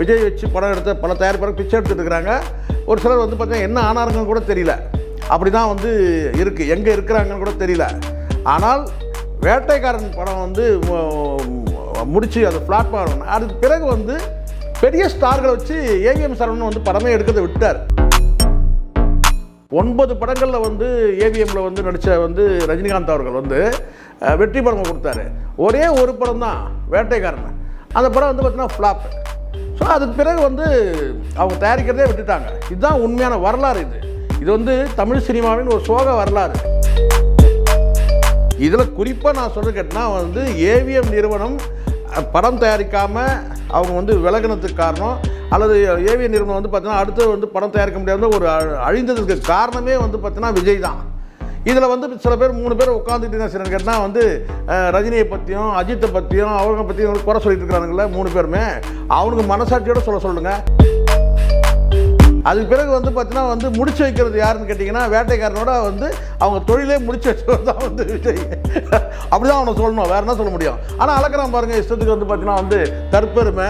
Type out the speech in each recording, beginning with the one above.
விஜய் வச்சு படம் எடுத்த பல தயாரிப்பாளர் பிச்சை எடுத்துட்டு இருக்கிறாங்க ஒரு சிலர் வந்து பார்த்தீங்கன்னா என்ன ஆனாருங்கன்னு கூட தெரியல. அப்படி தான் வந்து இருக்குது எங்கே இருக்கிறாங்கன்னு கூட தெரியல. ஆனால் வேட்டைக்காரன் படம் வந்து முடித்து அந்த அது ஃப்ளாட் ஆகணும் அதுக்கு பிறகு வந்து பெரிய ஸ்டார்களை வச்சு ஏவிஎம் சரவணன் வந்து படமே எடுக்கிறத விட்டார் ஒன்பது படங்களில் வந்து ஏவிஎம்மில் வந்து நடித்த வந்து ரஜினிகாந்த் அவர்கள் வந்து வெற்றி படம் கொடுத்தாரு. ஒரே ஒரு படம் தான் வேட்டைக்காரன். அந்த படம் வந்து பார்த்தீங்கன்னா ஃப்ளாப் ஸோ அதுக்கு பிறகு வந்து அவங்க தயாரிக்கிறதே விட்டுட்டாங்க. இதுதான் உண்மையான வரலாறு இது. இது வந்து தமிழ் சினிமாவின் ஒரு சோக வரலாறு. இதில் குறிப்பாக நான் சொல்ல கேட்டேன்னா வந்து ஏவிஎம் நிறுவனம் படம் தயாரிக்காமல் அவங்க வந்து விலகினதுக்கு காரணம் அல்லது ஏவிஎம் நிறுவனம் வந்து பார்த்தீங்கன்னா அடுத்து வந்து படம் தயாரிக்க முடியாத ஒரு அழிந்ததுக்கு காரணமே வந்து பார்த்தீங்கன்னா விஜய் தான். இதில் வந்து சில பேர் மூணு பேர் உட்காந்துட்டு என்ன செய்யறாங்க கேட்டால் வந்து ரஜினியை பற்றியும் அஜித்தை பற்றியும் அவங்க பற்றியும் குறை சொல்லிட்டு இருக்கிறானுங்களே மூணு பேருமே. அவனுக்கு மனசாட்சியோட சொல்ல சொல்லுங்கள் அதுக்கு பிறகு வந்து பார்த்தீங்கன்னா வந்து முடிச்சு வைக்கிறது யாருன்னு கேட்டிங்கன்னா வேட்டைக்காரனோட வந்து அவங்க தொழிலே முடிச்சு வச்சவர் தான் வந்து விஜய். அப்படிதான் அவனை சொல்லணும் வேறு என்ன சொல்ல முடியும்? ஆனால் அளக்கிறான் பாருங்கள் இஷ்டத்துக்கு வந்து பார்த்தீங்கன்னா வந்து தற்பெருமை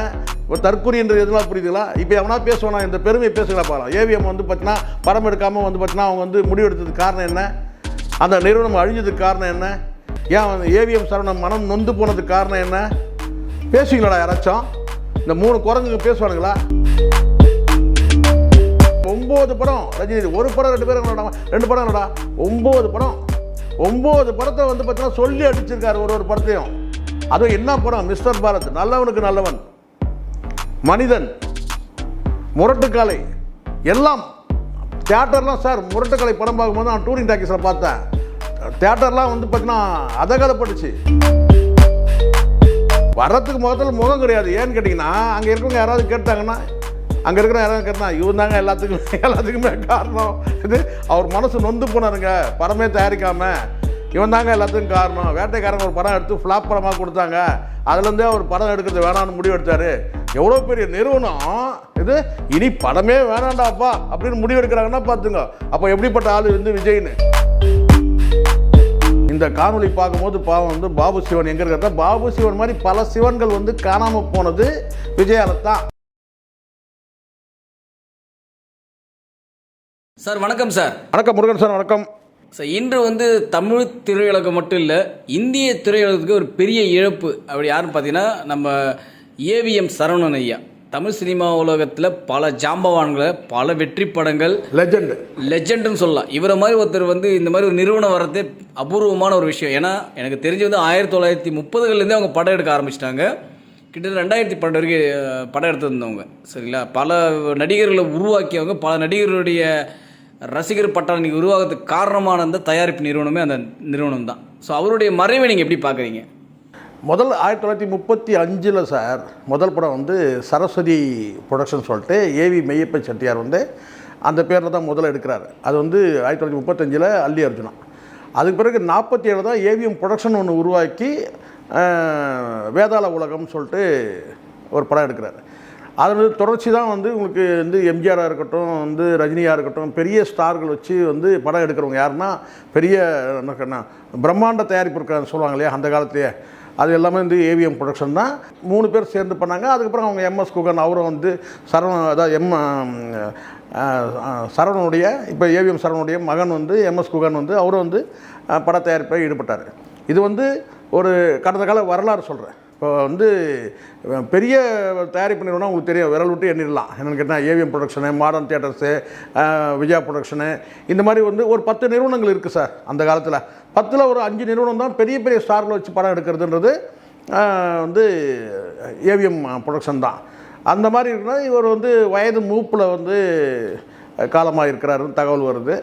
ஒரு தற்குறின்றது எதுலாம் புரியுதுங்களா? இப்போ எவனா பேசுவானா இந்த பெருமையை பேசுகிறா பாக்கலாம் ஏவிஎம் வந்து பார்த்தீங்கன்னா படம் எடுக்காமல் வந்து பார்த்தீங்கன்னா அவங்க வந்து முடிவெடுத்ததுக்கு காரணம் என்ன? அந்த நிறுவனம் அழிஞ்சதுக்கு காரணம் என்ன? ஏன் வந்து ஏவிஎம் சரவணன் மனம் நொந்து போனதுக்கு காரணம் என்ன? பேசுவீங்களாடா யாராச்சும்? இந்த மூணு குரங்குங்க பேசுவானுங்களா? ஒம்பது படம். ரஜினி ஒரு படம் ரெண்டு பேரும் ரெண்டு படம் என்னடா? ஒம்பது படம். ஒம்பது படத்தை வந்து பார்த்தீங்கன்னா சொல்லி அடிச்சிருக்காரு ஒரு ஒரு படத்தையும். அதுவும் என்ன படம்? மிஸ்டர் பாரத் நல்லவனுக்கு நல்லவன். மனிதன். முரட்டுக்காலை. எல்லாம். தியேட்டர்லாம் சார் முரட்டுக்காலை படம் பார்க்கும்போது நான் டூரிங் டாக்கீஸில் பார்த்தேன். தியேட்டர்லாம் வந்து பார்த்தீங்கன்னா அதகலப்பட்டுச்சு வர்றதுக்கு முதல்ல முகம் கிடையாது. ஏன்னு கேட்டிங்கன்னா அங்கே இருக்கவங்க யாராவது கேட்டாங்கன்னா அங்கே இருக்கிற யாராவது கேட்டால் இவன் தாங்க எல்லாத்துக்கும் எல்லாத்துக்குமே காரணம். இது அவர் மனசு நொந்து போனாருங்க. படமே தயாரிக்காமல் இவன் தாங்க எல்லாத்துக்கும் காரணம். வேட்டைக்காரங்க ஒரு படம் எடுத்து ஃப்ளாப் படமாக கொடுத்தாங்க. அதுலேருந்தே அவர் படம் எடுக்கிறது வேணாம்னு முடிவு எடுத்தார். எவ்வளோ பெரிய நிறுவனம்? இது இனி படமே வேணாண்டாப்பா அப்படின்னு முடிவு எடுக்கிறாங்கன்னா பார்த்துங்க அப்போ எப்படிப்பட்ட ஆள் வந்து விஜய்னு? இந்த காணொளி பார்க்கும்போது பாவம் வந்து பாபு சிவன் எங்க இருக்கிறதா பாபு சிவன் மாதிரி பல சிவன்கள் வந்து காணாம போனது விஜயால தான். சார் வணக்கம் சார். வணக்கம் முருகன் சார் வணக்கம். சார் இன்று வந்து தமிழ் திரையுலகம் மட்டும் இல்லை இந்திய திரையுலகத்துக்கு ஒரு பெரிய இழப்பு. அப்படி யாருன்னு பார்த்தீங்கன்னா நம்ம ஏவிஎம் சரவணன் ஐயா. தமிழ் சினிமா உலகத்தில் பல ஜாம்பவான்களை பல வெற்றி படங்கள் லெஜெண்ட் லெஜெண்டுன்னு சொல்லலாம். இவரை மாதிரி ஒருத்தர் வந்து இந்த மாதிரி ஒரு நிறுவனம் வர்றதே அபூர்வமான ஒரு விஷயம். ஏன்னா எனக்கு தெரிஞ்சு வந்து ஆயிரத்தி தொள்ளாயிரத்தி முப்பதுகள்லேருந்தே அவங்க படம் எடுக்க ஆரம்பிச்சிட்டாங்க. கிட்டத்தட்ட ரெண்டாயிரத்தி பன்னெண்டு வரைக்கும் படம் எடுத்திருந்தவங்க. சரிங்களா? பல நடிகர்களை உருவாக்கியவங்க பல நடிகர்களுடைய ரசிகர் பட்டாளம் இன்னைக்கு உருவாகிறதுக்கு காரணமான அந்த தயாரிப்பு நிறுவனமே அந்த நிறுவனம் தான் ஸோ அவருடைய மறைவை நீங்கள் எப்படி பார்க்குறீங்க? முதல் ஆயிரத்தி தொள்ளாயிரத்தி முப்பத்தி அஞ்சில் சார் முதல் படம் வந்து சரஸ்வதி ப்ரொடக்ஷன் சொல்லிட்டு ஏவி மெய்யப்ப செட்டியார் வந்து அந்த பேரில் தான் முதல்ல எடுக்கிறார். அது வந்து ஆயிரத்தி தொள்ளாயிரத்தி முப்பத்தஞ்சில் அல்லி அர்ஜுனா. அதுக்கு பிறகு நாற்பத்தி ஏழு தான் ஏவிஎம் ப்ரொடக்ஷன் ஒன்று உருவாக்கி வேதாள உலகம்னு சொல்லிட்டு ஒரு படம் எடுக்கிறார். அது வந்து தொடர்ச்சி தான் வந்து உங்களுக்கு வந்து எம்ஜிஆராக இருக்கட்டும் வந்து ரஜினியாக இருக்கட்டும் பெரிய ஸ்டார்கள் வச்சு வந்து படம் எடுக்கிறவங்க யாருன்னா பெரிய என்ன பிரம்மாண்ட தயாரிப்பு இருக்கிறான்னு சொல்லுவாங்க இல்லையா அந்த காலத்திலேயே. அது எல்லாமே வந்து ஏவிஎம் ப்ரொடக்ஷன் தான். மூணு பேர் சேர்ந்து பண்ணாங்க. அதுக்கப்புறம் அவங்க எம்எஸ் குகன் அவரும் வந்து சரவண அதாவது எம் சரவணனுடைய இப்போ ஏவிஎம் சரவணுடைய மகன் வந்து எம்எஸ் குகன் வந்து அவரும் வந்து பட தயாரிப்பில் ஈடுபட்டார். இது வந்து ஒரு கடந்த கால வரலாறு சொல்கிறேன் இப்போ வந்து பெரிய தயாரிப்பு நிறுவனம் உங்களுக்கு தெரியும். விரல் விட்டு எண்ணிடலாம். என்னென்னு கேட்டால் AVM production modern theatres Vijaya production இந்த மாதிரி வந்து ஒரு பத்து நிறுவனங்கள் இருக்குது சார் அந்த காலத்தில். பத்தில் ஒரு அஞ்சு நிறுவனம் தான் பெரிய பெரிய ஸ்டாரில் வச்சு படம் எடுக்கிறதுன்றது வந்து ஏவிஎம் ப்ரொடக்ஷன் தான். அந்த மாதிரி இருக்குன்னா இவர் வந்து வயது மூப்பில் வந்து காலமாக இருக்கிறாருன்னு தகவல் வருது.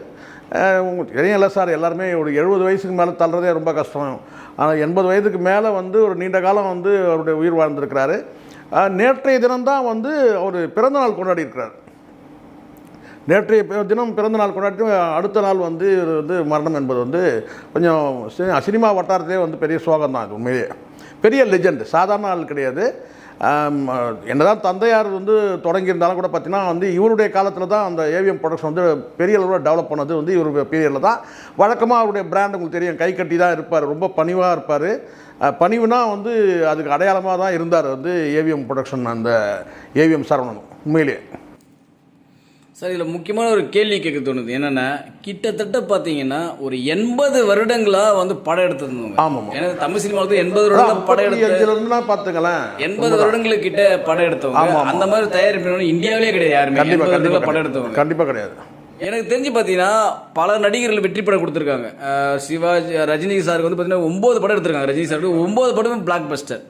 தெரியும் இல்லை சார் எல்லாருமே ஒரு எழுபது வயசுக்கு மேலே தள்ளுறதே ரொம்ப கஷ்டம். ஆனால் எண்பது வயதுக்கு மேலே வந்து ஒரு நீண்ட காலம் வந்து அவருடைய உயிர் வாழ்ந்திருக்கிறாரு. நேற்றைய தினம்தான் வந்து அவர் பிறந்த நாள் கொண்டாடி இருக்கிறார் நேற்றைய தினம் பிறந்த நாள் கொண்டாடி அடுத்த நாள் வந்து இவர் வந்து மரணம் என்பது வந்து கொஞ்சம் சினிமா வட்டாரத்திலே வந்து பெரிய சோகம் தான் இது பெரிய லெஜெண்ட் சாதாரண ஆள் கிடையாது. என்னதான் தந்தையார் வந்து தொடங்கியிருந்தாலும் கூட பார்த்தீங்கன்னா வந்து இவருடைய காலத்தில் தான் அந்த ஏவிஎம் ப்ரொடக்ஷன் வந்து பெரிய அளவில் டெவலப் பண்ணது வந்து இவர் பீரியடில் தான். வழக்கமாக அவருடைய பிராண்ட் உங்களுக்கு தெரியும் கை கட்டி தான் இருப்பார் ரொம்ப பணிவாக இருப்பார். பணிவுனா வந்து அதுக்கு அடையாளமாக தான் இருந்தார் வந்து ஏவிஎம் ப்ரொடக்ஷன் அந்த ஏவிஎம் சரவணன் உண்மையிலேயே சார் இதில் முக்கியமான ஒரு கேள்வி கேட்க தோணுது. என்னன்னா கிட்டத்தட்ட பார்த்தீங்கன்னா ஒரு எண்பது வருடங்களா வந்து படம் எடுத்திருந்தவங்க. ஆமாம். ஏன்னா தமிழ் சினிமாவுக்கு எண்பது வருடம் படம் எடுத்த அஞ்சுலேருந்துனா பார்த்துங்களேன் எண்பது வருடங்களுக்கு கிட்ட படம் எடுத்தவங்க. அந்த மாதிரி தயாரிப்பு இந்தியாவிலே கிடையாது யாருமே. எண்பது படம் எடுத்தவங்க. கண்டிப்பாக கிடையாது. எனக்கு தெரிஞ்சு பார்த்தீங்கன்னா பல நடிகர்கள் வெற்றி படம் கொடுத்துருக்காங்க. சிவாஜி ரஜினி சாருக்கு வந்து பார்த்தீங்கன்னா ஒம்பது படம் எடுத்திருக்காங்க. ரஜினி சாருக்கு ஒம்பது படமும் பிளாக் பஸ்டர்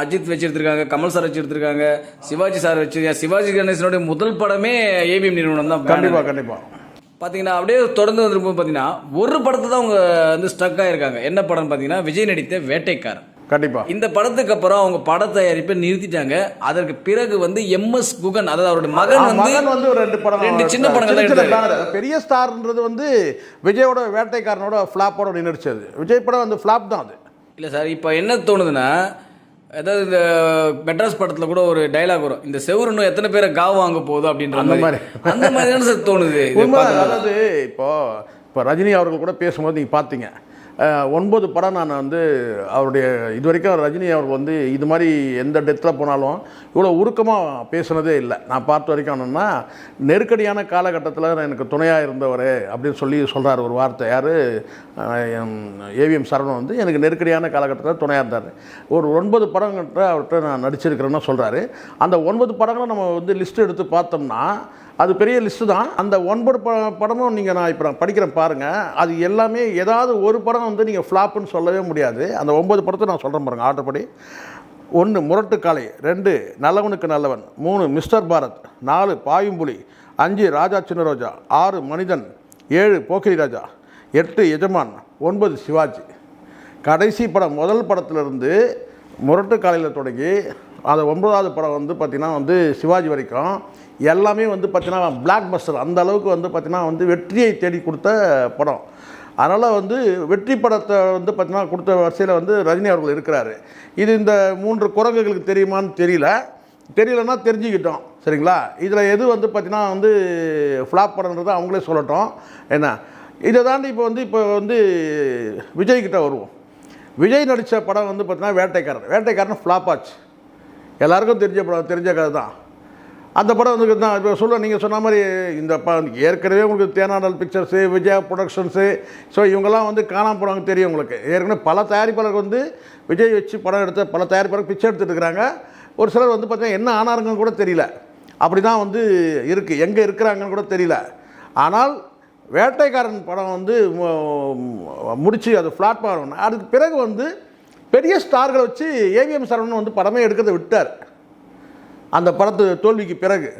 அஜித் வச்சு எடுத்திருக்காங்க கமல் சார் வச்சு எடுத்திருக்காங்க சிவாஜி சார் வச்சு சிவாஜி கணேசனுடைய முதல் படமே ஏபிஎம் நிறுவனம் தான். கண்டிப்பாக கண்டிப்பாக பார்த்தீங்கன்னா அப்படியே தொடர்ந்து வந்திருக்கும் பார்த்தீங்கன்னா ஒரு படத்தை தான் அவங்க வந்து ஸ்டக் ஆயிருக்காங்க. என்ன படம்னு பார்த்தீங்கன்னா விஜய் நடித்த வேட்டைக்காரன். கண்டிப்பாக இந்த படத்துக்கு அப்புறம் அவங்க பட தயாரிப்பை நிறுத்திட்டாங்க. அதற்கு பிறகு வந்து எம்எஸ் குகன் அதாவது அவருடைய மகன் வந்து வந்து ஒரு ரெண்டு படம் ரெண்டு சின்ன படங்கள். பெரிய ஸ்டார்ன்றது வந்து விஜயோட வேட்டைக்காரனோட ஃப்ளாப்போட நடிச்சது விஜய் படம் வந்து ஃப்ளாப் தான் அது. இல்லை சார் இப்போ என்ன தோணுதுன்னா அதாவது இந்த மெட்ராஸ் படத்தில் கூட ஒரு டைலாக் வரும். இந்த செவுரு இன்னும் எத்தனை பேரை காவு வாங்க போகுது அப்படின்ற அந்த மாதிரி. அந்த மாதிரி தானே சார் தோணுது. அதாவது இப்போ இப்போ ரஜினி அவர்கள் கூட பேசும்போது நீங்கள் பார்த்தீங்க. ஒன்பது படம் நான் வந்து அவருடைய இது வரைக்கும் ரஜினி அவருக்கு வந்து இது மாதிரி எந்த டெத்தில் போனாலும் இவ்வளோ உருக்கமாக பேசுனதே இல்லை. நான் பார்த்த வரைக்கும் என்னென்னா நெருக்கடியான காலகட்டத்தில் எனக்கு துணையாக இருந்தவர் அப்படின்னு சொல்லி சொல்கிறார் ஒரு வார்த்தை. யார்? ஏவிஎம் சரவணன் வந்து எனக்கு நெருக்கடியான காலகட்டத்தில் துணையாக இருந்தார். ஒரு ஒன்பது படங்கிட்ட அவர்கிட்ட நான் நடிச்சிருக்கிறேன்னு சொல்கிறாரு அந்த ஒன்பது படங்களை நம்ம வந்து லிஸ்ட் எடுத்து பார்த்தோம்னா அது பெரிய லிஸ்ட்டு தான். அந்த ஒன்பது ப படமும் நீங்கள் நான் இப்போ நான் படிக்கிறேன் பாருங்கள் அது எல்லாமே ஏதாவது ஒரு படம் வந்து நீங்கள் ஃப்ளாப்புன்னு சொல்லவே முடியாது. அந்த ஒம்பது படத்தை நான் சொல்கிறேன் பாருங்கள் ஆர்டர் படி. ஒன்று முரட்டுக்காலை ரெண்டு நல்லவனுக்கு நல்லவன். மூணு மிஸ்டர் பாரத். நாலு பாயும்புலி. அஞ்சு ராஜா சின்ன ரோஜா ஆறு மனிதன். ஏழு போக்கிரி ராஜா. எட்டு எஜமான். ஒன்பது சிவாஜி. கடைசி படம் முதல் படத்திலிருந்து முரட்டு காலையில் தொடங்கி அது ஒன்பதாவது படம் வந்து பார்த்திங்கன்னா வந்து சிவாஜி வரைக்கும். எல்லாமே வந்து பார்த்திங்கன்னா பிளாக் பஸ்டர் அந்த அளவுக்கு வந்து பார்த்திங்கன்னா வந்து வெற்றியை தேடி கொடுத்த படம். அதனால் வந்து வெற்றி படத்தை வந்து பார்த்திங்கன்னா கொடுத்த வரிசையில் வந்து ரஜினி அவர்கள் இருக்கிறாரு. இது இந்த மூன்று குரங்குகளுக்கு தெரியுமான்னு தெரியல. தெரியலன்னா தெரிஞ்சுக்கிட்டோம். சரிங்களா? இதில் எது வந்து பார்த்திங்கன்னா வந்து ஃப்ளாப் படம்ன்றதை அவங்களே சொல்லட்டும். என்ன? இதை தாண்டி இப்போ வந்து இப்போ வந்து விஜய்கிட்ட வருவோம். விஜய் நடித்த படம் வந்து பார்த்தீங்கன்னா வேட்டைக்காரன் வேட்டைக்காரன் ஃப்ளாப் ஆச்சு. எல்லாருக்கும் தெரிஞ்ச படம் தெரிஞ்ச கதை தான் அந்த படம் வந்து தான் இப்போ சொல்ல நீங்கள் சொன்ன மாதிரி இந்த ப ஏற்கனவே உங்களுக்கு தேனாடல் பிக்சர்ஸு விஜயா ப்ரொடக்ஷன்ஸு ஸோ இவங்கெல்லாம் வந்து காணாமல் போனவங்க தெரியும் உங்களுக்கு. ஏற்கனவே பல தயாரிப்பாளர்கள் வந்து விஜய் வச்சு படம் எடுத்த பல தயாரிப்பாளர்கள் பிக்சர் எடுத்துட்டு இருக்கிறாங்க ஒரு சிலர் வந்து பார்த்தீங்கன்னா என்ன ஆனாருங்கன்னு கூட தெரியல. அப்படி தான் வந்து இருக்குது எங்கே இருக்கிறாங்கன்னு கூட தெரியல. ஆனால் வேட்டைக்காரன் படம் வந்து முடித்து அது ஃப்ளாட் பண்ணணும் அதுக்கு பிறகு வந்து பெரிய ஸ்டார்களை வச்சு ஏவிஎம் சரவணன் வந்து படமே எடுக்கிறத விட்டார். அந்த படத்து தோல்விக்கு பிறகு.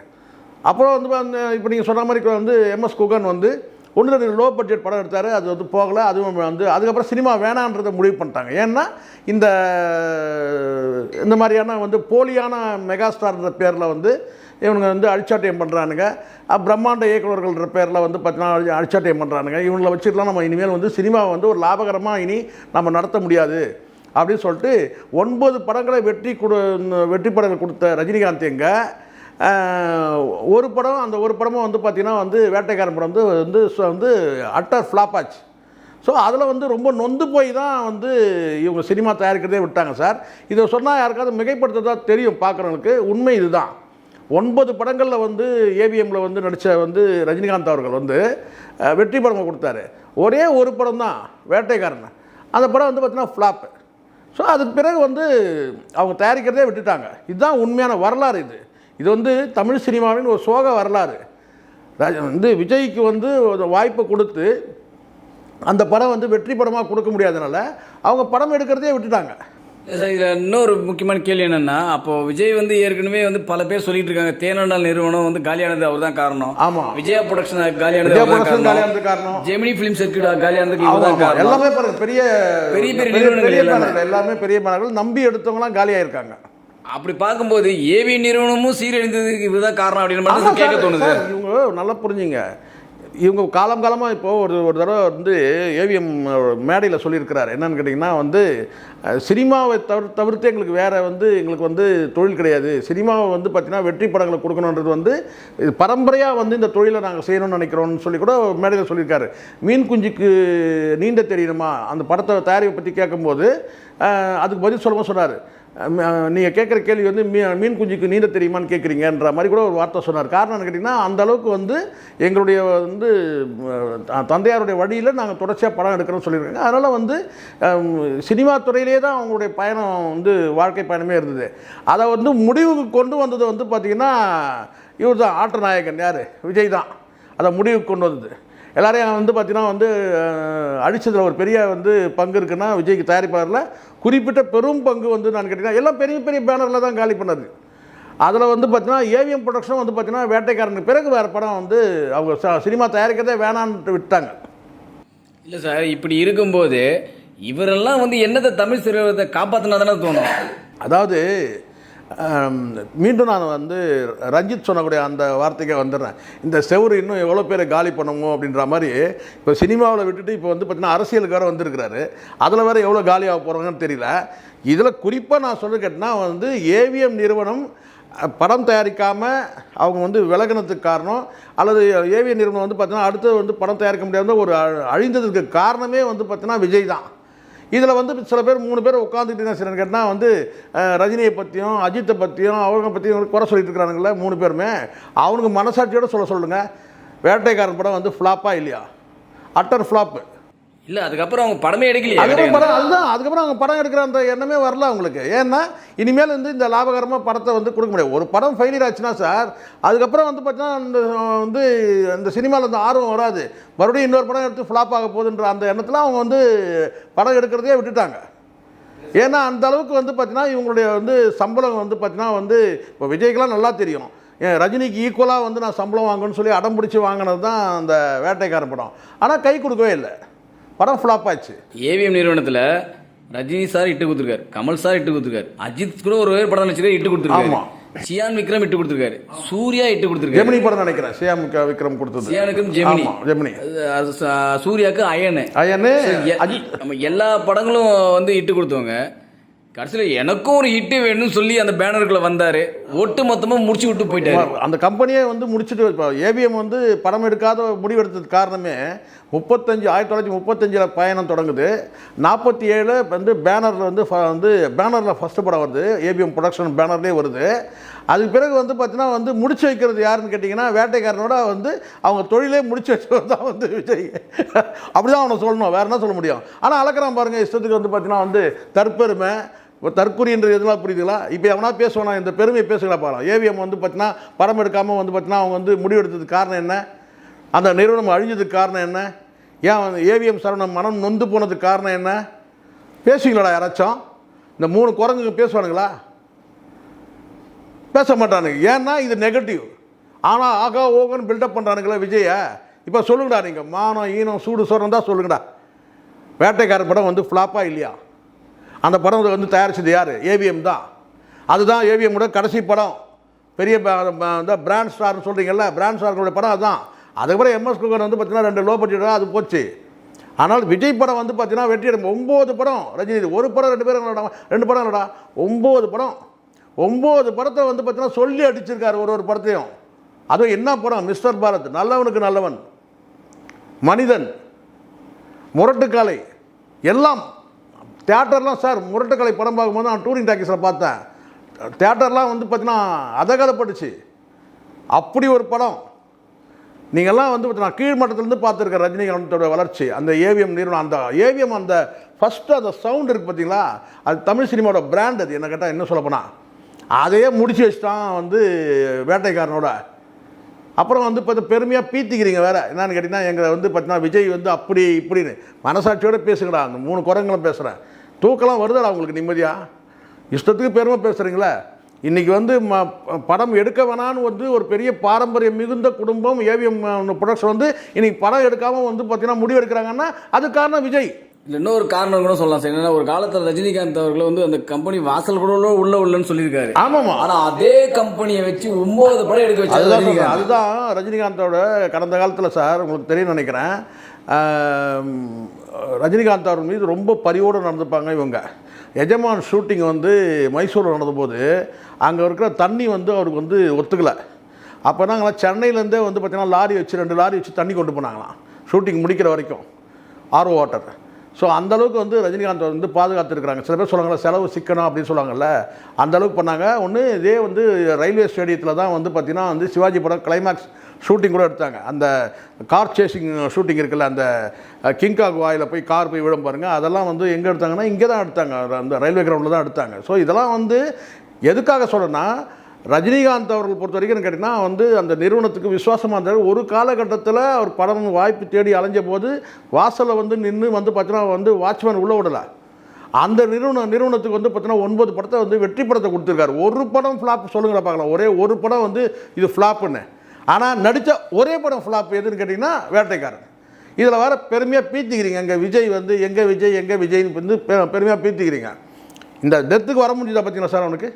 அப்புறம் வந்து அந்த இப்போ நீங்கள் சொன்ன மாதிரி வந்து எம்எஸ் குகன் வந்து ஒன்று ரெண்டு லோ பட்ஜெட் படம் எடுத்தார் அது வந்து போகலை அதுவும் வந்து அதுக்கப்புறம் சினிமா வேணான்றதை முடிவு பண்ணிட்டாங்க. ஏன்னா இந்த இந்த மாதிரியான வந்து போலியான மெகாஸ்டார்ன்ற பேரில் வந்து இவனுங்க வந்து அழிச்சாட்டியம் பண்ணுறானுங்க பிரம்மாண்ட இயக்குநர்கள்ன்ற பேரில் வந்து பார்த்தீங்கன்னா அழிச்சாட்டியம் பண்ணுறானுங்க இவங்களை வச்சுட்டுலாம் நம்ம இனிமேல் வந்து சினிமாவை வந்து ஒரு லாபகரமாக இனி நம்ம நடத்த முடியாது. அப்படின்னு சொல்லிட்டு ஒன்பது படங்களை வெற்றி கொடு வெற்றி படங்கள் கொடுத்த ரஜினிகாந்த் எங்க? ஒரு படம் அந்த ஒரு படமும் வந்து பார்த்திங்கன்னா வந்து வேட்டைக்காரன் படம் வந்து வந்து வந்து அட்டர் ஃப்ளாப் ஆச்சு. ஸோ அதில் வந்து ரொம்ப நொந்து போய் தான் வந்து இவங்க சினிமா தயாரிக்கிறதே விட்டாங்க சார். இதை சொன்னால் யாருக்காவது மிகைப்படுத்ததா தெரியும் பார்க்குறவங்களுக்கு உண்மை இதுதான். ஒன்பது படங்களில் வந்து ஏவிஎம்மில் வந்து நடித்த வந்து ரஜினிகாந்த் அவர்கள் வந்து வெற்றி படம் கொடுத்தாரு. ஒரே ஒரு படம் தான் வேட்டைக்காரன். அந்த படம் வந்து பார்த்தீங்கன்னா ஃப்ளாப்பு ஸோ அதுக்கு பிறகு வந்து அவங்க தயாரிக்கிறதே விட்டுட்டாங்க. இதுதான் உண்மையான வரலாறு இது. இது வந்து தமிழ் சினிமாவின் ஒரு சோக வரலாறு. ராஜ- வந்து விஜய்க்கு வந்து ஒரு வாய்ப்பை கொடுத்து அந்த படம் வந்து வெற்றி படமாக கொடுக்க முடியாதனால அவங்க படம் எடுக்கிறதே விட்டுட்டாங்க. சார் இதில் இன்னொரு முக்கியமான கேள்வி என்னன்னா அப்போ விஜய் வந்து ஏற்கனவே வந்து பல பேர் சொல்லிட்டு இருக்காங்க தேனண்டால் நிறுவனம் வந்து காலியானது அவர் தான் காரணம். ஆமாம் விஜயா ப்ரொடக்ஷன் காலியானது காலியானது காரணம். ஜெமினி ஃபிலிம் சர்க்கியூட் ஆமா. காரணம். எல்லாமே பெரிய பெரிய பெரிய நிறுவனங்கள் எல்லாமே. பெரிய பேனர்கள் நம்பி எடுத்தவங்களாம் காலியாயிருக்காங்க அப்படி பார்க்கும்போது ஏவி நிறுவனமும் சீரழிந்ததுக்கு இவர் தான் காரணம் அப்படின்னு மட்டும் கேட்க தோணுது. இவங்க நல்லா புரிஞ்சுங்க. இவங்க காலம் காலமாக இப்போது ஒரு ஒரு தடவை வந்து ஏவிஎம் மேடையில் சொல்லியிருக்கிறார். என்னென்னு கேட்டிங்கன்னா வந்து சினிமாவை தவிர தவிர்த்து எங்களுக்கு வேறு வந்து எங்களுக்கு வந்து தொழில் கிடையாது. சினிமாவை வந்து பார்த்திங்கன்னா வெற்றி படங்களை கொடுக்கணுன்றது வந்து பரம்பரையாக வந்து இந்த தொழிலை நாங்கள் செய்யணும்னு நினைக்கிறோம்னு சொல்லி கூட மேடையில் சொல்லியிருக்காரு. மீன் குஞ்சுக்கு நீண்ட தெரியணுமா அந்த படத்தை தயாரிப்பை பற்றி கேட்கும்போது அதுக்கு பதில் சொல்லமாக சொன்னார். நீங்கள் கேட்குற கேள்வி வந்து மீ மீன் குஞ்சுக்கு நீந்த தெரியுமான்னு கேட்குறீங்கன்ற மாதிரி கூட ஒரு வார்த்தை சொன்னார். காரணம் கேட்டிங்கன்னா அந்த அளவுக்கு வந்து எங்களுடைய வந்து தந்தையாருடைய வழியில் நாங்கள் தொடர்ச்சியாக படம் எடுக்கிறோம்னு சொல்லியிருக்காங்க. அதனால் வந்து சினிமா துறையிலே தான் அவங்களுடைய பயணம் வந்து வாழ்க்கை பயணமே இருந்தது. அதை வந்து முடிவுக்கு கொண்டு வந்தது வந்து பார்த்திங்கன்னா இவர் தான் ஆட்ட நாயகன் யார்? விஜய் தான். அதை முடிவுக்கு கொண்டு வந்தது. எல்லாரையும் வந்து பார்த்தீங்கன்னா வந்து அழிச்சதில் ஒரு பெரிய வந்து பங்கு இருக்குன்னா விஜய்க்கு தயாரிப்பாளரில் குறிப்பிட்ட பெரும் பங்கு வந்து நான் கேட்டிங்கன்னா எல்லாம் பெரிய பெரிய பேனரில் தான் காலி பண்ணது. அதில் வந்து பார்த்தீங்கன்னா ஏவிஎம் ப்ரொடக்ஷன் வந்து பார்த்தீங்கன்னா வேட்டைக்காரனுக்கு பிறகு வேறு படம் வந்து அவங்க சினிமா தயாரிக்கிறதே வேணான்ட்டு விட்டாங்க. இல்லை சார் இப்படி இருக்கும்போது இவரெல்லாம் வந்து என்னத்தை தமிழ் சிறுவத்தை காப்பாற்றினா தானே தோணும்? அதாவது மீண்டும் நான் வந்து ரஞ்சித் சொன்னக்கூடிய அந்த வார்த்தைக்கு வந்துடுறேன். இந்த செவுரு இன்னும் எவ்வளோ பேரை காலி பண்ணுமோ அப்படின்ற மாதிரி இப்போ சினிமாவில் விட்டுட்டு இப்போ வந்து பார்த்திங்கன்னா அரசியலுக்கு வேறு வந்திருக்கிறாரு. அதில் வேறு எவ்வளோ காலியாக போகிறாங்கன்னு தெரியல. இதில் குறிப்பாக நான் சொல்ல கேட்டேன்னா வந்து ஏவிஎம் நிறுவனம் படம் தயாரிக்காமல் அவங்க வந்து விலகினதுக்கு காரணம் அல்லது ஏவிஎம் நிறுவனம் வந்து பார்த்திங்கன்னா அடுத்து வந்து படம் தயாரிக்க முடியாத ஒரு அழிந்ததுக்கு காரணமே வந்து பார்த்திங்கன்னா விஜய் தான். இதில் வந்து சில பேர் மூணு பேர் உட்காந்துக்கிட்டு என்ன செய்யறாங்க கேட்டால் வந்து ரஜினியை பற்றியும் அஜித்தை பற்றியும் அவங்க பற்றியும் குறை சொல்லிட்டு இருக்கிறானுங்களே மூணு பேருமே. அவனுக்கு மனசாட்சியோடு சொல்ல சொல்லுங்கள் வேட்டைக்காரன் படம் வந்து ஃப்ளாப்பா இல்லையா? அட்டர் ஃப்ளாப்பு இல்லை அதுக்கப்புறம் அவங்க படமே எடுக்கலையே. அதுக்கப்புறம் படம் அதுதான் அதுக்கப்புறம் அவங்க படம் எடுக்கிற அந்த எண்ணமே வரல அவங்களுக்கு. ஏன்னா இனிமேல் வந்து இந்த லாபகரமாக படத்தை வந்து கொடுக்க முடியாது. ஒரு படம் ஃபெயிலியர் ஆச்சுன்னா சார் அதுக்கப்புறம் வந்து பார்த்தீங்கன்னா இந்த வந்து இந்த சினிமாவில் அந்த ஆர்வம் வராது. மறுபடியும் இன்னொரு படம் எடுத்து ஃப்ளாப் ஆக போகுதுன்ற அந்த எண்ணத்தில் அவங்க வந்து படம் எடுக்கிறதையே விட்டுட்டாங்க. ஏன்னா அந்த அளவுக்கு வந்து பார்த்தீங்கன்னா இவங்களுடைய வந்து சம்பளம் வந்து பார்த்தீங்கன்னா வந்து இப்போ விஜய்க்கெல்லாம் நல்லா தெரியும். ஏன் ரஜினிக்கு ஈக்குவலாக வந்து நான் சம்பளம் வாங்கணும்னு சொல்லி அடம் பிடிச்சி வாங்கினது தான் அந்த வேட்டைக்காரன் படம். ஆனால் கை கொடுக்கவே இல்லை. படம் ஃப்ளாப் ஆச்சு. ஏவிஎம் நிறுவனத்தில் ரஜினி சார் இட்டு கொடுத்துருக்காரு கமல் சார் இட்டு கொடுத்துருக்காரு அஜித் கூட ஒரு படம் நினச்சிருக்காரு இட்டு கொடுத்துருக்காரு. சியான் விக்ரம் இட்டு கொடுத்துருக்காரு. சூர்யா இட்டு கொடுத்துருக்காரு. ஜெமினி படம் நினைக்கிறேன் சியாம் விக்ரம் கொடுத்தது. சியானுக்கு ஜெமினி. ஜெமினி. சூர்யாக்கு அயனு. அயனு நம்ம எல்லா படங்களும் வந்து இட்டு கொடுத்தவங்க. கடைசியில் எனக்கும் ஒரு ஹிட்டு வேணும்னு சொல்லி அந்த பேனருக்குள்ள வந்தாரு. ஒட்டு மொத்தமாக முடிச்சு விட்டு போயிட்டாரு. அந்த கம்பெனியே வந்து முடிச்சுட்டு ஏவிஎம் வந்து படம் எடுக்காத முடிவெடுத்ததுக்கு காரணமே முப்பத்தஞ்சு ஆயிரத்தி தொள்ளாயிரத்தி முப்பத்தஞ்சில் பயணம் தொடங்குது. நாற்பத்தி ஏழு வந்து பேனரில் வந்து ஃப- வந்து பேனரில் ஃபஸ்ட்டு படம் வருது. ஏபிஎம் ப்ரொடக்ஷன் பேனர்லேயே வருது. அதுக்கு பிறகு வந்து பார்த்தீங்கன்னா வந்து முடிச்சு வைக்கிறது யாருன்னு கேட்டிங்கன்னா வேட்டைக்காரனோட வந்து அவங்க தொழிலே முடிச்சு வச்சவர் தான் வந்து விஜய். அப்படி தான் அவனை சொல்லணும். வேறு என்ன சொல்ல முடியும்? ஆனால் அளக்கிறான் பாருங்கள் இஷ்டத்துக்கு வந்து பார்த்தீங்கன்னா வந்து தற்பெருமை இப்போ தற்குறின்ற எதுலாம் புரியுதுங்களா? இப்போ எவனா பேசுவானா? இந்த பெருமையை பேசுகிறா பாருங்க. ஏவிஎம் வந்து பார்த்தீங்கன்னா படம் எடுக்காமல் வந்து பார்த்தீங்கன்னா அவங்க வந்து முடிவெடுத்ததுக்கு காரணம் என்ன? அந்த நிறுவனம் அழிஞ்சதுக்கு காரணம் என்ன? ஏன் ஏவிஎம் சரவணன் மனம் நொந்து போனதுக்கு காரணம் என்ன? பேசுவீங்களாடா யாராச்சும்? இந்த மூணு குரங்குங்க பேசுவானுங்களா? பேச மாட்டானுங்க. ஏன்னா இது நெகட்டிவ் ஆனால் ஆகா ஓகன்னு பில்டப் பண்ணுறானுங்களா விஜய. இப்போ சொல்லுங்கடா நீங்கள் மானம் ஈனம் சூடு சோரம் தான் சொல்லுங்கடா. வேட்டைக்கார படம் வந்து ஃப்ளாப்பாக இல்லையா? அந்த படம் வந்து தயாரிச்சது யார்? ஏவிஎம் தான். அதுதான் ஏவிஎம்மோட கடைசி படம். பெரிய ப- இந்த பிராண்ட் ஸ்டார்னு சொல்கிறீங்கல்ல பிராண்ட் ஸ்டார்களுடைய படம் அதுதான். அதுக்கப்புறம் எம்எஸ் குகன் வந்து பார்த்தீங்கன்னா ரெண்டு லோ பட்ஜெட்டாக அது போச்சு. ஆனால் விஜய் படம் வந்து பார்த்தீங்கன்னா வெற்றி அடையும் ஒம்பது படம் ரஜினி ஒரு படம் ரெண்டு பேரும் ரெண்டு படம் இல்லடா ஒம்பது படம். ஒம்பது படத்தை வந்து பார்த்தீங்கன்னா சொல்லி அடிச்சிருக்காரு ஒரு ஒரு படத்தையும். அதுவும் என்ன படம்? மிஸ்டர் பாரத் நல்லவனுக்கு நல்லவன். மனிதன். முரட்டுக்காலை. எல்லாம். தேட்டர்லாம் சார் முரட்டுக்கலை படம் பார்க்கும்போது நான் டூரிங் டாக்கீஸில் பார்த்தேன். தேட்டர்லாம் வந்து பார்த்தீங்கன்னா அதகதப்பட்டுச்சு. அப்படி ஒரு படம். நீங்கள்லாம் வந்து பார்த்தீங்கன்னா கீழ்மட்டத்திலேருந்து பார்த்துருக்க ரஜினிகாந்தோட வளர்ச்சி அந்த ஏவிஎம் நிறுவனம் அந்த ஏவிஎம் அந்த ஃபஸ்ட்டு அந்த சவுண்ட் இருக்குது பார்த்தீங்களா? அது தமிழ் சினிமாவோட பிராண்ட் அது. என்ன கேட்டால் என்ன சொல்லப்போனால் அதையே முடிச்சு வச்சுட்டான் வந்து வேட்டைக்காரனோட. அப்புறம் வந்து இப்போ பெருமையாக பீத்திக்கிறீங்க வேறு. என்னன்னு கேட்டிங்கன்னா எங்களை வந்து பார்த்தீங்கன்னா விஜய் வந்து அப்படி இப்படின்னு மனசாட்சியோடு பேசுங்கடா. அந்த மூணு குரங்களும் பேசுகிறேன் தூக்கலாம் வருதாடா உங்களுக்கு நிம்மதியாக இஷ்டத்துக்கு பெருமை பேசுகிறீங்களே இன்றைக்கி வந்து ம படம் எடுக்க வேணான்னு வந்து ஒரு பெரிய பாரம்பரியம் மிகுந்த குடும்பம் ஏவிஎம் ப்ரொடக்ஷன் வந்து இன்னைக்கு படம் எடுக்காமல் வந்து பார்த்தீங்கன்னா முடிவு எடுக்கிறாங்கன்னா அது காரணம் விஜய். இதுல இன்னொரு காரணம் கூட சொல்லலாம் சார். என்னன்னா ஒரு காலத்துல ரஜினிகாந்த் அவர்கள் வந்து அந்த கம்பெனி வாசல் கூட உள்ள- உள்ள உள்ளன்னு சொல்லியிருக்காரு. ஆமாமா. ஆனா அதே கம்பெனியை வச்சு ஒன்பது படம் எடுக்க வச்சாரு அதுதான் அதுதான் ரஜினிகாந்தோட கடந்த காலத்தில் சார் உங்களுக்கு தெரியும் நினைக்கிறேன். ரஜினிகாந்த் அவர் மீது ரொம்ப பரிவோடு நடந்துப்பாங்க இவங்க. எஜமான் ஷூட்டிங் வந்து மைசூரில் நடந்தபோது அங்கே இருக்கிற தண்ணி வந்து அவருக்கு வந்து ஒத்துக்கலை. அப்போ நாங்களாம் சென்னையிலேருந்தே வந்து பார்த்தீங்கன்னா லாரி வச்சு ரெண்டு லாரி வச்சு தண்ணி கொண்டு போனாங்களாம். ஷூட்டிங் முடிக்கிற வரைக்கும். ஆர்ஓ வாட்டர் ஸோ அந்தளவுக்கு வந்து ரஜினிகாந்த் வந்து பாதுகாத்துருக்குறாங்க. சில பேர் சொல்லுவாங்கள்ல செலவு சிக்கனம் அப்படின்னு சொல்லுவாங்கல்ல. அந்த அளவுக்கு பண்ணாங்க. ஒன்று இதே வந்து ரயில்வே ஸ்டேடியத்தில் தான் வந்து பார்த்திங்கன்னா வந்து சிவாஜி படம் கிளைமேக்ஸ் ஷூட்டிங் கூட எடுத்தாங்க. அந்த கார் சேசிங் ஷூட்டிங் இருக்குல்ல அந்த கிங்காக் வாயில் போய் கார் போய் விடும் பாருங்கள் அதெல்லாம் வந்து எங்கே எடுத்தாங்கன்னா இங்கே தான் எடுத்தாங்க. அந்த ரயில்வே கிரவுண்டில் தான் எடுத்தாங்க. ஸோ இதெல்லாம் வந்து எதுக்காக சொல்கிறேன்னா ரஜினிகாந்த் அவர்கள் பொறுத்த வரைக்கும் கேட்டிங்கன்னா வந்து அந்த நிறுவனத்துக்கு விசுவாசமாக இருந்தார். ஒரு காலகட்டத்தில் அவர் படம் வாய்ப்பு தேடி அலைஞ்ச போது வாசலில் வந்து நின்று வந்து பார்த்தீங்கன்னா வந்து வாட்ச்மேன் உள்ளே விடலை அந்த நிறுவன நிறுவனத்துக்கு வந்து பார்த்தீங்கன்னா ஒன்பது படத்தை வந்து வெற்றி படத்தை கொடுத்துருக்காரு. ஒரு படம் ஃப்ளாப் சொல்லுங்களா பார்க்கலாம். ஒரே ஒரு படம் வந்து இது ஃப்ளாப்புன்னு ஆனால் நடித்த ஒரே படம் ஃப்ளாப் எதுன்னு கேட்டிங்கன்னா வேட்டைக்காரன். இதில் வர பெருமையாக பீத்திக்கிறீங்க. எங்கள் விஜய் வந்து எங்கே விஜய் எங்கே விஜய்னு வந்து பெருமையாக பீத்திக்கிறீங்க. இந்த டெத்துக்கு வர முடியுதா பார்த்தீங்களா சார் அவனுக்கு?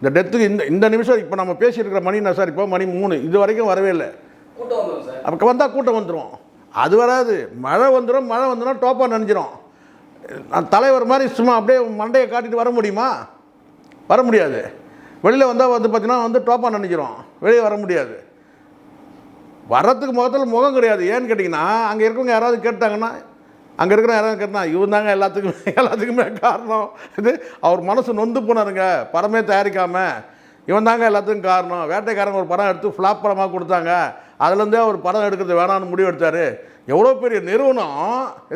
இந்த டெத்துக்கு இந்த இந்த நிமிஷம் இப்போ நம்ம பேசிட்டு இருக்கிற மணி என்ன சார்? இப்போ மணி மூணு. இது வரைக்கும் வரவே இல்லை. அப்போ வந்தால் கூட்டம் வந்துடும் அது வராது. மழை வந்துடும் மழை வந்துடும் டோப்பாக நனைஞ்சிரும். நான் தலைவர் மாதிரி சும்மா அப்படியே மண்டையை காட்டிட்டு வர முடியுமா? வர முடியாது. வெளியில் வந்தால் வந்து பார்த்தீங்கன்னா வந்து டோப்பாக நனைஞ்சிரும். வெளியே வர முடியாது. வர்றதுக்கு முகத்தில் முகம் கிடையாது. ஏன்னு கேட்டிங்கன்னா அங்கே இருக்கவங்க யாராவது கேட்டாங்கன்னா அங்கே இருக்கிற யாராவது கேட்டா இவன் தாங்க எல்லாத்துக்குமே எல்லாத்துக்குமே காரணம். இது அவர் மனசு நொந்து போனாருங்க. படமே தயாரிக்காமல் இவன் தாங்க எல்லாத்துக்கும் காரணம். வேட்டைக்காரங்க ஒரு படம் எடுத்து ஃப்ளாப் படமாக கொடுத்தாங்க. அதுலேருந்தே அவர் படம் எடுக்கிறது வேணான்னு முடிவு எடுத்தார். எவ்வளோ பெரிய நிறுவனம்.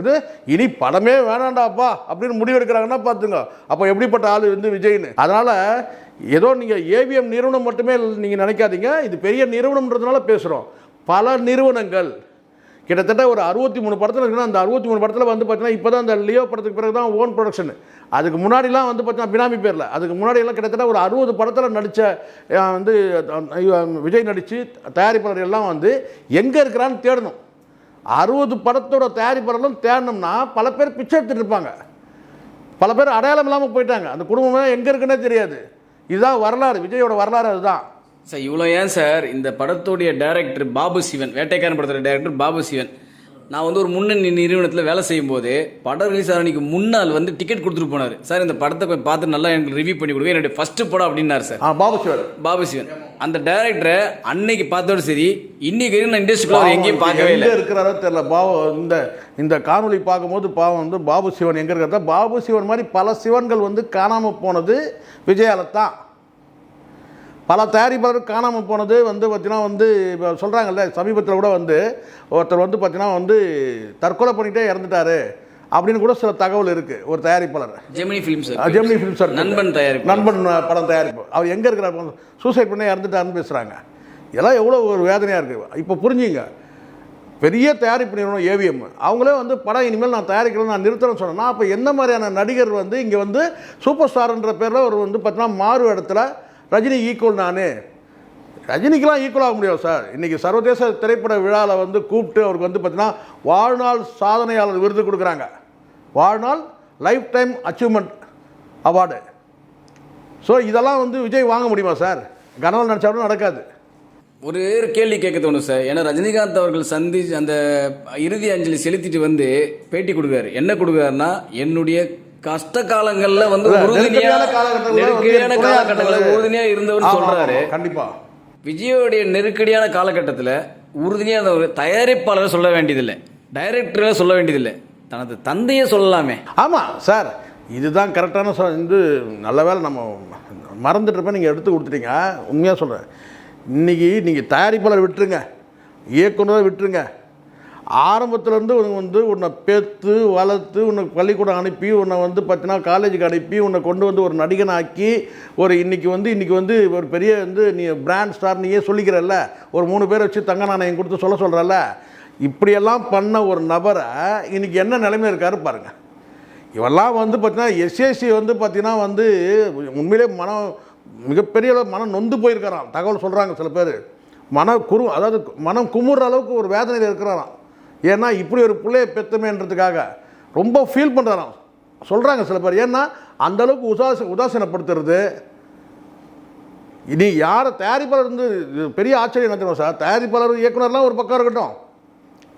இது இனி படமே வேணாண்டாப்பா அப்படின்னு முடிவு எடுக்கிறாங்கன்னா பார்த்துங்க. அப்போ எப்படிப்பட்ட ஆள் வந்து விஜய்னு. அதனால் ஏதோ நீங்கள் ஏவிஎம் நிறுவனம் மட்டுமே நீங்கள் நினைக்காதீங்க. இது பெரிய நிறுவனம்ன்றதுனால பேசுகிறோம் பல நிறுவனங்கள். கிட்டத்தட்ட ஒரு அறுபத்தி மூணு படத்தில் இருக்குன்னா அந்த அறுபத்தி மூணு படத்தில் வந்து பார்த்தீங்கன்னா இப்போ தான் அந்த லியோ படத்துக்கு பிறகு தான் ஓன் ப்ரொடக்ஷன் அதுக்கு முன்னாடிலாம் வந்து பார்த்தீங்கன்னா பினாமி பேரில். அதுக்கு முன்னாடியெல்லாம் கிட்டத்தட்ட ஒரு அறுபது படத்தில் நடித்த வந்து விஜய் நடித்து தயாரிப்பாளர் எல்லாம் வந்து எங்கே இருக்கிறான்னு தேடணும். அறுபது படத்தோட தயாரிப்பாளர்களும் தேடணும்னா பல பேர் பிச்சை எடுத்துகிட்டு இருப்பாங்க. பல பேர் அடையாளம் இல்லாமல் போயிட்டாங்க. அந்த குடும்பமே எங்கே இருக்குன்னே தெரியாது. இதுதான் வரலாறு. விஜயோட வரலாறு அதுதான். சார் இவ்வளோ ஏன் சார்? இந்த படத்துடைய டைரக்டர் பாபு சிவன் வேட்டைக்காரன் படத்தோட டைரக்டர் பாபு சிவன். நான் வந்து ஒரு முன்னணி நிறுவனத்தில் வேலை செய்யும் போது படம் ரிலீஸ் ஆகிறனைக்கு முன்னால் வந்து டிக்கெட் கொடுத்துட்டு போனார். சார் இந்த படத்தை கொஞ்சம் பார்த்து நல்லா எனக்கு ரிவ்யூ பண்ணி கொடுங்க. என்னுடைய ஃபர்ஸ்ட் படம் அப்படின்னாரு சார். பாபு சிவர் பாபு சிவன். அந்த டைரக்டரை அன்னைக்கு பார்த்தோட சரி இன்னைக்கு நான் இண்டஸ்ட்ரிக்குள்ள எங்கேயும் பார்க்கவே இல்லை. இருக்கிறாரோ தெரியல. பாபு இந்த இந்த காணொளி பார்க்கும்போது பாவம் வந்து பாபு சிவன் எங்கே இருக்கிறதா பாபு சிவன் மாதிரி பல சிவன்கள் வந்து காணாமல் போனது விஜயால தான். பல தயாரிப்பாளர் காணாமல் போனது வந்து பார்த்தீங்கன்னா வந்து இப்போ சொல்கிறாங்கல்ல சமீபத்தில் கூட வந்து ஒருத்தர் வந்து பார்த்தீங்கன்னா வந்து தற்கொலை பண்ணிட்டே இறந்துட்டாரு அப்படின்னு கூட சில தகவல் இருக்குது ஒரு தயாரிப்பாளர். Gemini films Gemini film sir Nanban தயாரிப்பு. நண்பன் படம் தயாரிப்பு. அவர் எங்கே இருக்கிறார் சூசைட் பண்ணி இறந்துட்டாருன்னு பேசுகிறாங்க இதெல்லாம் எவ்வளோ ஒரு வேதனையாக இருக்குது இப்போ புரிஞ்சுங்க. பெரிய தயாரிப்பு நிறுவனம் ஏவிஎம் அவங்களே வந்து படம் இனிமேல் நான் தயாரிக்கிறேன் நான் நிறுத்துறேன்னு சொன்னேன்னா அப்போ எந்த மாதிரியான நடிகர் வந்து இங்கே வந்து சூப்பர் ஸ்டார்ன்ற பேரில் ஒரு வந்து பார்த்தீங்கன்னா மாறு இடத்துல ரஜினி ஈக்குவல் நான். ரஜினிக்கெலாம் ஈக்குவல் ஆக முடியாது சார். இன்றைக்கி சர்வதேச திரைப்பட விழாவில் வந்து கூப்பிட்டு அவருக்கு வந்து பார்த்தீங்கன்னா வாழ்நாள் சாதனையாளர் விருது கொடுக்குறாங்க. வாழ்நாள் lifetime achievement award so இதெல்லாம் வந்து விஜய் வாங்க முடியுமா சார்? கனவு நினச்சாலும் நடக்காது. ஒரு கேள்வி கேட்க தோணும் சார். ஏன்னா ரஜினிகாந்த் அவர்கள் சந்தி அந்த இறுதி அஞ்சலி செலுத்திட்டு வந்து பேட்டி கொடுக்குறாரு. என்ன கொடுக்குறாருன்னா என்னுடைய கஷ்ட காலங்கள்ல வந்து இல்ல, உறுதுணையா நெருக்கடியான காலகட்டங்கள்ல வந்து. உறுதுணையா இருந்தவர் சொல்றாரு. கண்டிப்பா. விஜயோடைய நெருக்கடியான காலகட்டத்தில் உறுதுணையா இருந்தவர் தயாரிப்பாளரை சொல்ல வேண்டியதில்லை. டைரக்டரை சொல்ல வேண்டியதில்லை. தனது தந்தையை சொல்லலாமே. ஆமாம் சார் இதுதான் கரெக்டான சொ இது நல்ல வேளை நம்ம மறந்துட்டுருப்ப நீங்கள் எடுத்து கொடுத்துட்டீங்க. உண்மையாக சொல்கிறேன் இன்றைக்கி நீங்கள் தயாரிப்பாளர் விட்டுருங்க. இயக்குனரை விட்டுருங்க. ஆரம்பத்துலேருந்து உனக்கு வந்து உன்னை பெற்று வளர்த்து உன்னை பள்ளிக்கூடம் அனுப்பி உன்னை வந்து பார்த்தீங்கன்னா காலேஜுக்கு அனுப்பி உன்னை கொண்டு வந்து ஒரு நடிகனாக்கி ஒரு இன்றைக்கி வந்து இன்றைக்கி வந்து ஒரு பெரிய வந்து நீ பிராண்ட் ஸ்டார் நீயே சொல்லிக்கிறல்ல. ஒரு மூணு பேரை வச்சு தங்க நாணயம் கொடுத்து சொல்ல சொல்கிறல்ல இப்படியெல்லாம் பண்ண ஒரு நபரை இன்றைக்கி என்ன நிலைமை இருக்காரு பாருங்கள் இவெல்லாம் வந்து பார்த்தீங்கன்னா எஸ்எஸ்சி வந்து பார்த்தீங்கன்னா வந்து உண்மையிலே மனம் மிகப்பெரிய அளவு மனம் நொந்து போயிருக்கிறான். தகவல் சொல்கிறாங்க சில பேர். மன குறு அதாவது மனம் குமுற அளவுக்கு ஒரு வேதனையில் இருக்கிறாராம். ஏன்னா இப்படி ஒரு பிள்ளையை பெத்தமேன்றதுக்காக ரொம்ப ஃபீல் பண்ணுறாராம் சொல்கிறாங்க சில பேர். ஏன்னா அந்தளவுக்கு உதாச உதாசீனப்படுத்துறது. இனி யாரை தயாரிப்பாளர் வந்து பெரிய ஆச்சரியம் நடத்தணும் சார். தயாரிப்பாளர் இயக்குனர்லாம் ஒரு பக்கம் இருக்கட்டும்.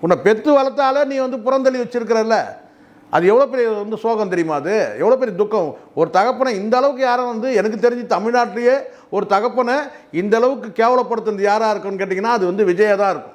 உன்னை பெற்று வளர்த்தால நீ வந்து புறந்தள்ளி வச்சிருக்கிறல்ல. அது எவ்வளோ பெரிய வந்து சோகம் தெரியுமா அது? எவ்வளோ பெரிய துக்கம்? ஒரு தகப்பனை இந்த அளவுக்கு யாரும் வந்து எனக்கு தெரிஞ்சு தமிழ்நாட்டிலேயே ஒரு தகப்பனை இந்த அளவுக்கு கேவலப்படுத்துறது யாராக இருக்குன்னு கேட்டிங்கன்னா அது வந்து விஜயா தான் இருக்கும்.